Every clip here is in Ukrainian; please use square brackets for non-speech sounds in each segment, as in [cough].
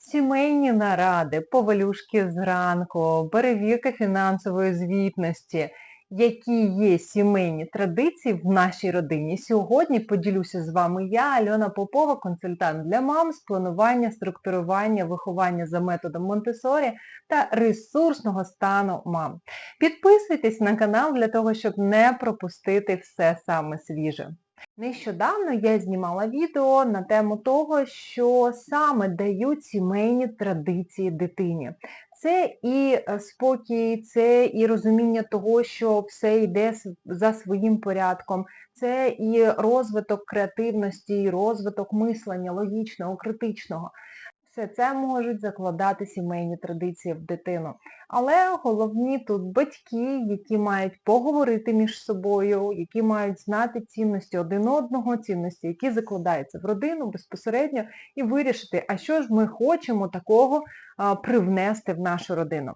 сімейні наради, повалюшки зранку, перевірка фінансової звітності, які є сімейні традиції в нашій родині. Сьогодні поділюся з вами я, Альона Попова, консультант для мам з планування, структурування, виховання за методом Монтесорі та ресурсного стану мам. Підписуйтесь на канал для того, щоб не пропустити все саме свіже. Нещодавно я знімала відео на тему того, що саме дають сімейні традиції дитині. Це і е, спокій, це і розуміння того, що все йде за своїм порядком, це і розвиток креативності, і розвиток мислення логічного, критичного. Все це можуть закладати сімейні традиції в дитину. Але головні тут батьки, які мають поговорити між собою, які мають знати цінності один одного, цінності, які закладаються в родину безпосередньо, і вирішити, а що ж ми хочемо такого привнести в нашу родину.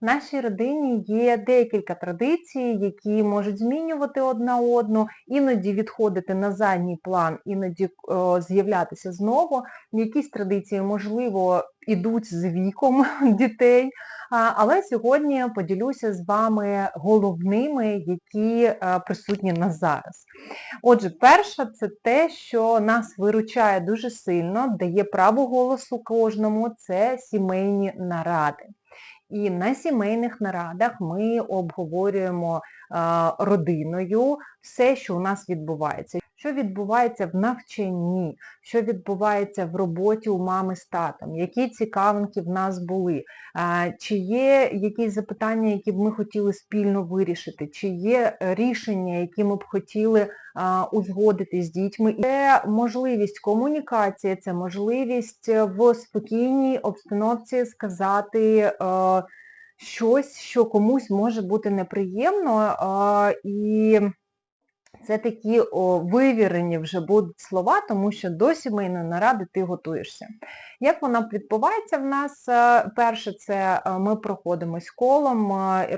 В нашій родині є декілька традицій, які можуть змінювати одна одну, іноді відходити на задній план, іноді о, з'являтися знову. Якісь традиції, можливо, ідуть з віком [laughs] дітей, але сьогодні поділюся з вами головними, які е, присутні на зараз. Отже, перша це те, що нас виручає дуже сильно, дає право голосу кожному, це сімейні наради. І на сімейних нарадах ми обговорюємо родиною все, що у нас відбувається. Що відбувається в навчанні, що відбувається в роботі у мами з татом, які цікавинки в нас були, чи є якісь запитання, які б ми хотіли спільно вирішити, чи є е, рішення, які ми б хотіли узгодити з дітьми. Це можливість комунікації, це можливість е, в спокійній обстановці сказати е, щось, що комусь може бути неприємно, і це такі о, вивірені вже будуть слова, тому що до сімейної наради ти готуєшся. Як вона відбувається в нас? Е, Перше, це е, ми проходимось колом, е, і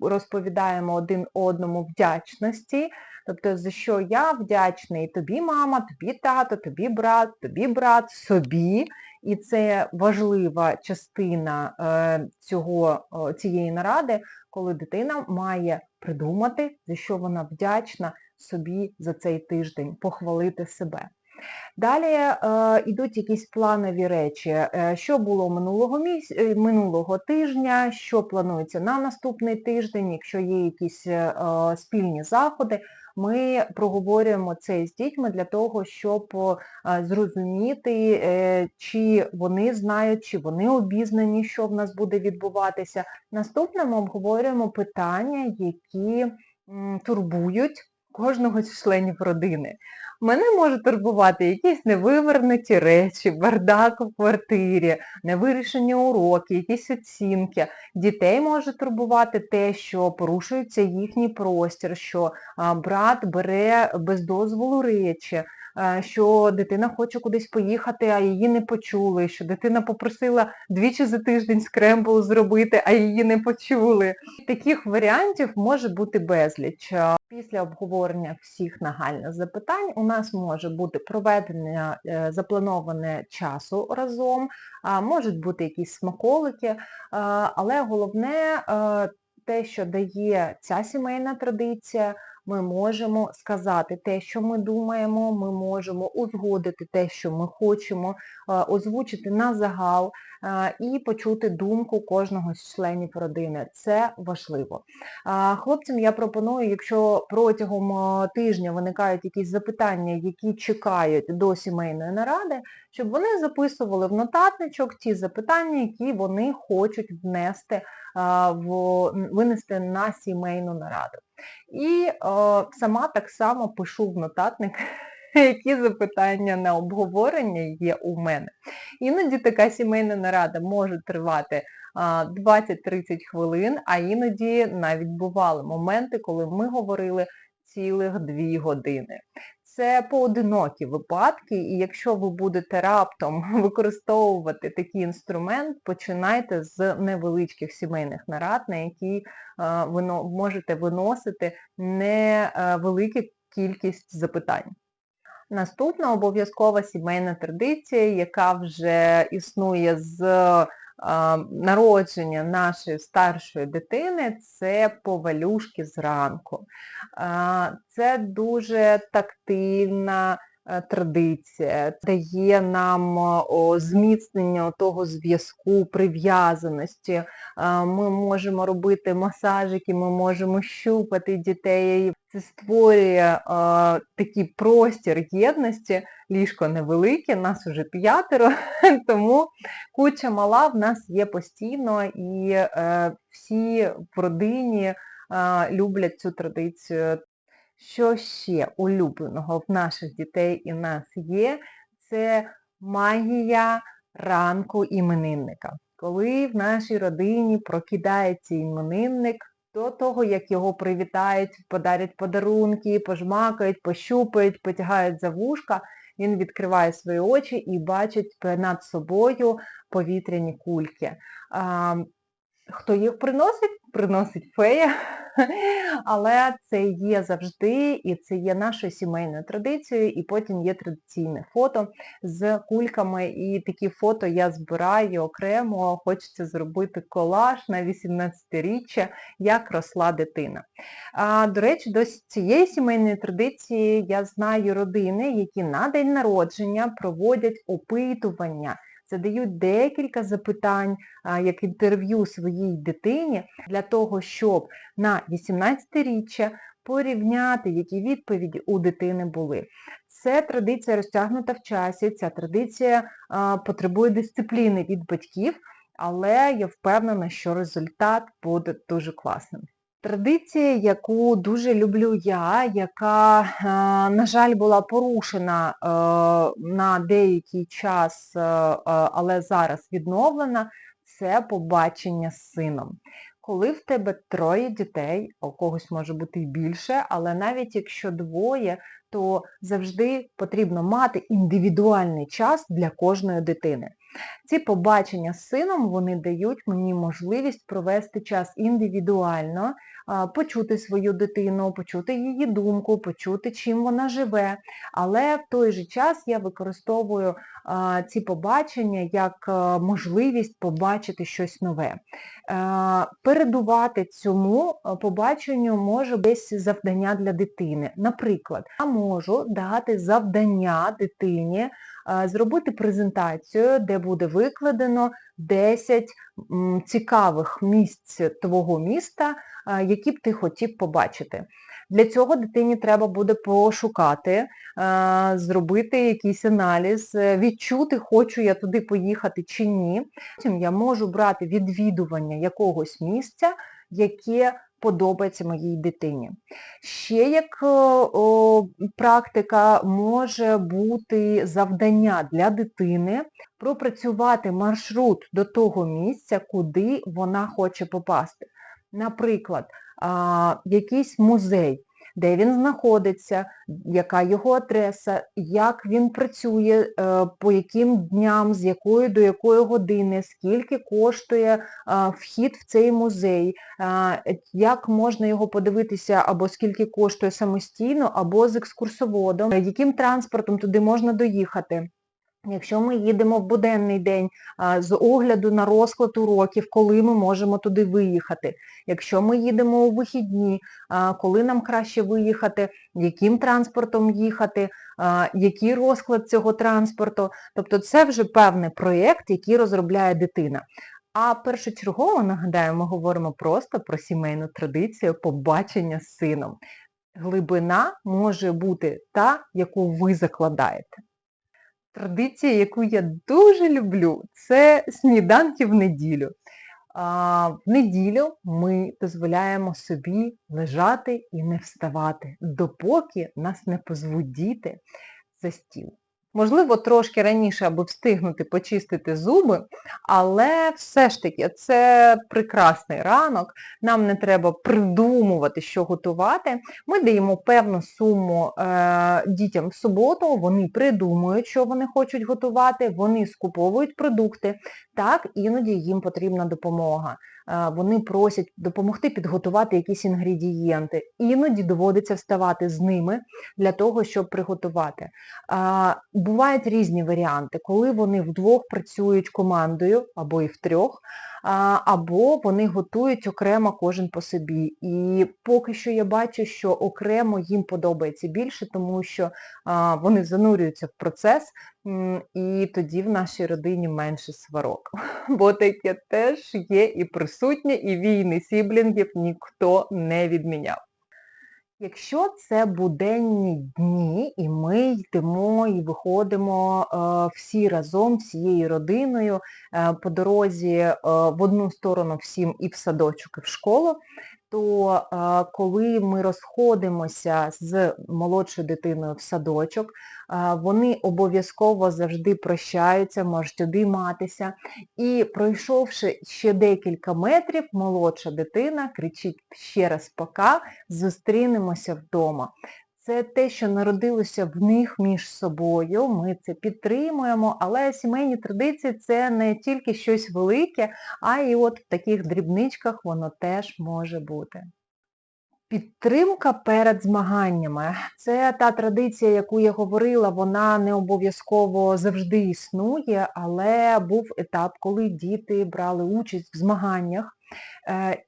розповідаємо один одному вдячності. Тобто, за що я вдячний тобі, мама, тобі тато, тобі брат, тобі брат, собі. І це важлива частина цього, цієї наради, коли дитина має придумати, за що вона вдячна собі за цей тиждень, похвалити себе. Далі е, йдуть якісь планові речі, е, що було минулого міс... е, минулого тижня, що планується на наступний тиждень, якщо є якісь е, спільні заходи, ми проговорюємо це з дітьми для того, щоб зрозуміти, чи вони знають, чи вони обізнані, що в нас буде відбуватися. Наступне ми обговорюємо питання, які турбують кожного з членів родини. Мене може турбувати якісь невивернуті речі, бардак у квартирі, невирішені уроки, якісь оцінки. Дітей може турбувати те, що порушується їхній простір, що брат бере без дозволу речі, що дитина хоче кудись поїхати, а її не почули, що дитина попросила двічі за тиждень скрембл зробити, а її не почули. Таких варіантів може бути безліч. Після обговорення всіх нагальних запитань у нас може бути проведення е, заплановане часу разом, можуть бути якісь смаколики, але головне е, те, що дає ця сімейна традиція, ми можемо сказати те, що ми думаємо, ми можемо узгодити те, що ми хочемо, е, озвучити на загал е, і почути думку кожного з членів родини. Це важливо. Хлопцям я пропоную, якщо протягом е, тижня виникають якісь запитання, які чекають до сімейної наради, щоб вони записували в нотатничок ті запитання, які вони хочуть внести, винести на сімейну нараду. І сама так само пишу в нотатник, [laughs] які запитання на обговорення є у мене. Іноді така сімейна нарада може тривати 20-30 хвилин, а іноді навіть бували моменти, коли ми говорили цілих 2 години. Це поодинокі випадки, і якщо ви будете раптом [laughs] використовувати такий інструмент, починайте з невеличких сімейних нарад, на які е, ви можете виносити невелику кількість запитань. Наступна обов'язкова сімейна традиція, яка вже існує з е, народження нашої старшої дитини, це повалюшки зранку. Це дуже тактильна традиція, дає нам зміцнення того зв'язку, прив'язаності. Ми можемо робити масажики, ми можемо щупати дітей. Це створює е, такий простір єдності, ліжко невелике, нас уже п'ятеро, [laughs] тому куча мала в нас є постійно і е, всі в родині е, люблять цю традицію. Що ще улюбленого в наших дітей і нас є, це магія ранку іменинника. Коли в нашій родині прокидається іменинник, до того, як його привітають, подарять подарунки, пожмакають, пощупають, потягають за вушка, він відкриває свої очі і бачить над собою повітряні кульки. Хто їх приносить? Приносить фея, [laughs] але це є завжди, і це є нашою сімейною традицією, і потім є традиційне фото з кульками, і такі фото я збираю окремо, хочеться зробити колаж на 18-річчя, як росла дитина. А, До речі, до цієї сімейної традиції я знаю родини, які на день народження проводять опитування задають декілька запитань, як інтерв'ю своїй дитині для того, щоб на 18-річчя порівняти, які відповіді у дитини були. Це традиція розтягнута в часі, ця традиція потребує дисципліни від батьків, але я впевнена, що результат буде дуже класним. Традиція, яку дуже люблю я, яка, е, на жаль, була порушена е, на деякий час, е, але зараз відновлена, це побачення з сином. Коли в тебе троє дітей, у когось може бути і більше, але навіть якщо двоє, то завжди потрібно мати індивідуальний час для кожної дитини. Ці побачення з сином вони дають мені можливість провести час індивідуально, почути свою дитину, почути її думку, почути, чим вона живе. Але в той же час я використовую ці побачення як можливість побачити щось нове. Передувати цьому побаченню може десь завдання для дитини. Наприклад, я можу дати завдання дитині зробити презентацію, де буде викладено 10 цікавих місць твого міста, які б ти хотів побачити. Для цього дитині треба буде пошукати, зробити якийсь аналіз, відчути, хочу я туди поїхати чи ні. Потім я можу брати відвідування якогось місця, яке подобається моїй дитині. Ще як о, практика може бути завдання для дитини пропрацювати маршрут до того місця, куди вона хоче попасти. Наприклад, а, якийсь музей де він знаходиться, яка його адреса, як він працює, е, по яким дням, з якої до якої години, скільки коштує вхід в цей музей, як можна його подивитися, або скільки коштує самостійно, або з екскурсоводом, яким транспортом туди можна доїхати. Якщо ми їдемо в буденний день з огляду на розклад уроків, коли ми можемо туди виїхати. Якщо ми їдемо у вихідні, коли нам краще виїхати, яким транспортом їхати, який розклад цього транспорту. Тобто це вже певний проєкт, який розробляє дитина. А першочергово, нагадаю, ми говоримо просто про сімейну традицію побачення з сином. Глибина може бути та, яку ви закладаєте. Традиція, яку я дуже люблю, це сніданки в неділю. А, В неділю ми дозволяємо собі лежати і не вставати, допоки нас не позвуть діти за стіл. Можливо, трошки раніше, аби встигнути почистити зуби, але все ж таки це прекрасний ранок, нам не треба придумувати, що готувати. Ми даємо певну суму е, дітям в суботу, вони придумують, що вони хочуть готувати, вони скуповують продукти, так, іноді їм потрібна допомога. Е, вони просять допомогти підготувати якісь інгредієнти. Іноді доводиться вставати з ними для того, щоб приготувати. Бувають різні варіанти, коли вони вдвох працюють командою або і втрьох, або вони готують окремо кожен по собі. І поки що я бачу, що окремо їм подобається більше, тому що вони занурюються в процес, і тоді в нашій родині менше сварок. [laughs] Бо таке теж є і присутнє, і війни сіблінгів ніхто не відміняв. Якщо це буденні дні, і ми йдемо і виходимо е, всі разом, всією родиною е, по дорозі е, в одну сторону всім і в садочок, і в школу, то е, коли ми розходимося з молодшою дитиною в садочок, е, вони обов'язково завжди прощаються, можуть обійматися. І пройшовши ще декілька метрів, молодша дитина кричить ще раз пока, зустрінемося вдома. Це те, що народилося в них між собою, ми це підтримуємо, але сімейні традиції це не тільки щось велике, а і от в таких дрібничках воно теж може бути. Підтримка перед змаганнями. Це та традиція, яку я говорила, вона не обов'язково завжди існує, але був етап, коли діти брали участь в змаганнях,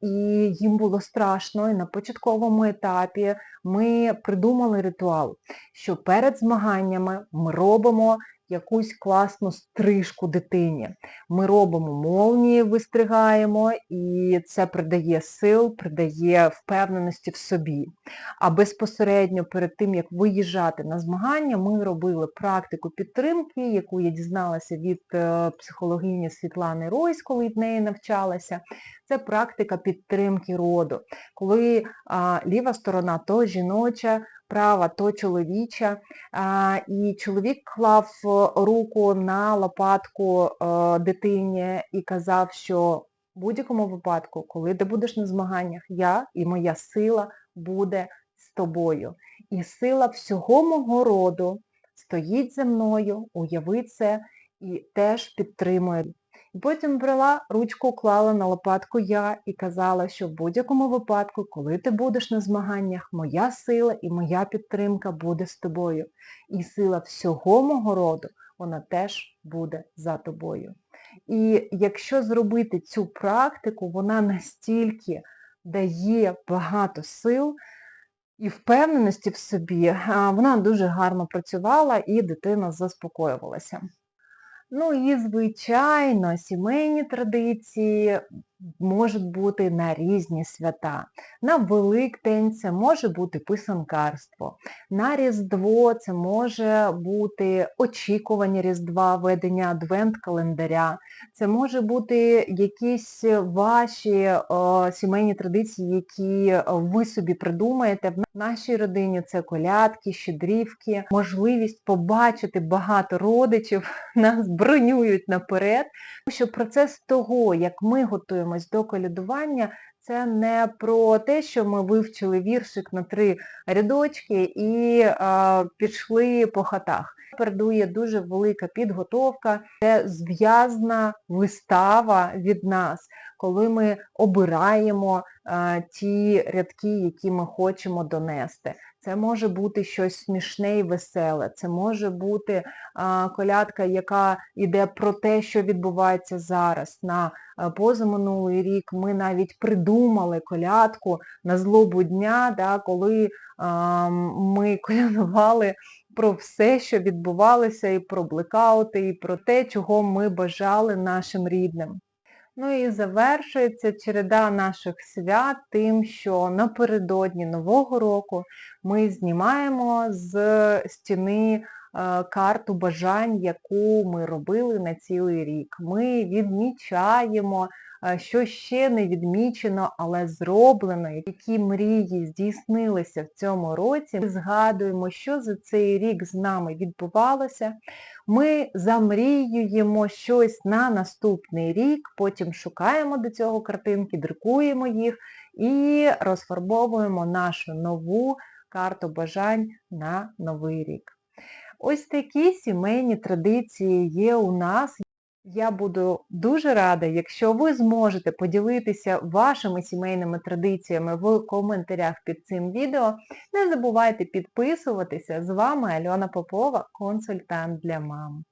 і їм було страшно. І на початковому етапі ми придумали ритуал, що перед змаганнями ми робимо якусь класну стрижку дитині. Ми робимо молнії, вистригаємо, і це придає сил, придає впевненості в собі. А безпосередньо перед тим, як виїжджати на змагання, ми робили практику підтримки, яку я дізналася від е, психологині Світлани Ройс, коли від неї навчалася. Це практика підтримки роду, коли а, ліва сторона то жіноча, права то чоловіча, і чоловік клав е, руку на лопатку е, дитині і казав, що в будь-якому випадку, коли ти будеш на змаганнях, я і моя сила буде з тобою. І сила всього мого роду стоїть за мною, уяви це і теж підтримує. Потім брала, ручку клала на лопатку я і казала, що в будь-якому випадку, коли ти будеш на змаганнях, моя сила і моя підтримка буде з тобою. І сила всього мого роду, вона теж буде за тобою. І якщо зробити цю практику, вона настільки дає багато сил і впевненості в собі, вона дуже гарно працювала і дитина заспокоювалася. Ну і, звичайно, сімейні традиції можуть бути на різні свята. На Великдень це може бути писанкарство. На Різдво це може бути очікування Різдва, ведення адвент-календаря. Це може бути якісь ваші о, сімейні традиції, які ви собі придумаєте. В нашій родині це колядки, щедрівки, можливість побачити багато родичів, [laughs] нас бронюють наперед. Що процес того, як ми готуємось до колядування, це не про те, що ми вивчили віршик на три рядочки і е, пішли по хатах. Передує дуже велика підготовка, це зв'язна вистава від нас, коли ми обираємо а, ті рядки, які ми хочемо донести. Це може бути щось смішне і веселе, це може бути а, колядка, яка йде про те, що відбувається зараз. На позаминулий рік ми навіть придумали колядку на злобу дня, да, коли а, ми [laughs] колядували про все, що відбувалося, і про блекаути, і про те, чого ми бажали нашим рідним. Ну і завершується череда наших свят тим, що напередодні Нового року ми знімаємо з стіни карту бажань, яку ми робили на цілий рік. Ми відмічаємо, е, що ще не відмічено, але зроблено, які мрії здійснилися в цьому році. Ми згадуємо, що за цей рік з нами відбувалося. Ми замріюємо щось на наступний рік, потім шукаємо до цього картинки, друкуємо їх і розфарбовуємо нашу нову карту бажань на новий рік. Ось такі сімейні традиції є у нас. Я буду дуже рада, якщо ви зможете поділитися вашими сімейними традиціями в коментарях під цим відео. Не забувайте підписуватися. З вами Альона Попова, консультант для мам.